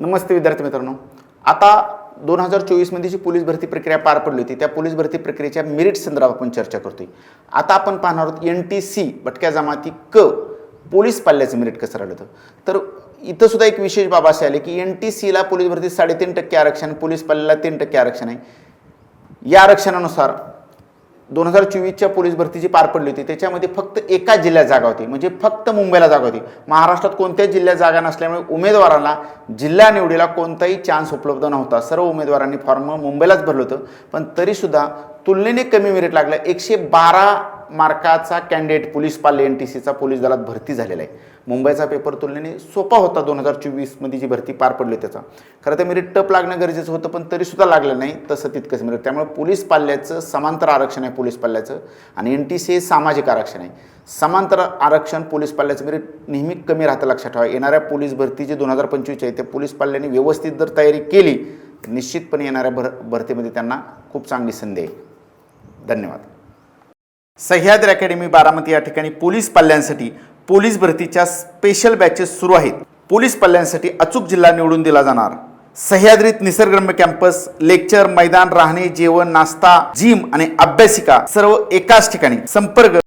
नमस्ते विद्यार्थी मित्रांनो. आता दोन हजार चोवीसमध्ये जी पोलीस भरती प्रक्रिया पार पडली होती त्या पोलीस भरती प्रक्रियेच्या मेरिट संदर्भात आपण चर्चा करतोय. आता आपण पाहणार आहोत एन टी सी भटक्या जमाती क पोलीस पाल्याचं मेरिट कसं राहिलं होतं? तर इथं सुद्धा एक विशेष बाब असे आले की एन टी सीला पोलीस भरती साडेतीन टक्के आरक्षण पोलीस पाल्याला तीन टक्के आरक्षण आहे. या आरक्षणानुसार दोन हजार चोवीसच्या पोलीस भरती जी पार पडली होती. त्याच्यामध्ये फक्त एका जिल्ह्यात जागा होती. म्हणजे फक्त मुंबईला जागा होती. महाराष्ट्रात कोणत्याच जिल्ह्यात जागा नसल्यामुळे उमेदवाराला जिल्हा निवडीला कोणताही चान्स उपलब्ध नव्हता. सर्व उमेदवारांनी फॉर्म मुंबईलाच भरलं होतं. पण तरीसुद्धा तुलनेने कमी मेरिट लागलं. एकशे बारा मार्काचा कॅन्डिडेट पोलीस पाल्य एन टी सीचा पोलीस दलात भरती झालेला आहे. मुंबईचा पेपर तुलनेने सोपा होता. दोन हजार चोवीसमध्ये जी भरती पार पडली त्याचा. खरं तर मेरिट टप लागणं गरजेचं होतं पण तरीसुद्धा लागलं नाही. तसं तितकंच मेरिट त्यामुळे पोलीस पाल्याचं समांतर आरक्षण आहे पोलीस पाल्याचं आणि एन टी सी हे सामाजिक आरक्षण आहे. समांतर आरक्षण पोलीस पाल्याचं मेरिट नेहमी कमी राहतं लक्षात ठेवा. येणाऱ्या पोलीस भरती जी दोन हजार पंचवीसची आहे त्या पोलीस पाल्याने व्यवस्थित जर तयारी केली निश्चितपणे येणाऱ्या भर भरतीमध्ये त्यांना खूप चांगली संधी आहे. धन्यवाद. सह्याद्री अकॅडमी बारामती या ठिकाणी पोलीस पाल्यांसाठी पोलीस भरतीच्या स्पेशल बॅचेस सुरू आहेत. पोलीस पाल्यांसाठी अचूक जिल्हा निवडून दिला जाणार. सह्याद्रीत निसर्गरम्य कॅम्पस लेक्चर मैदान राहणे जेवण नाश्ता जिम आणि अभ्यासिका सर्व एकाच ठिकाणी संपर्क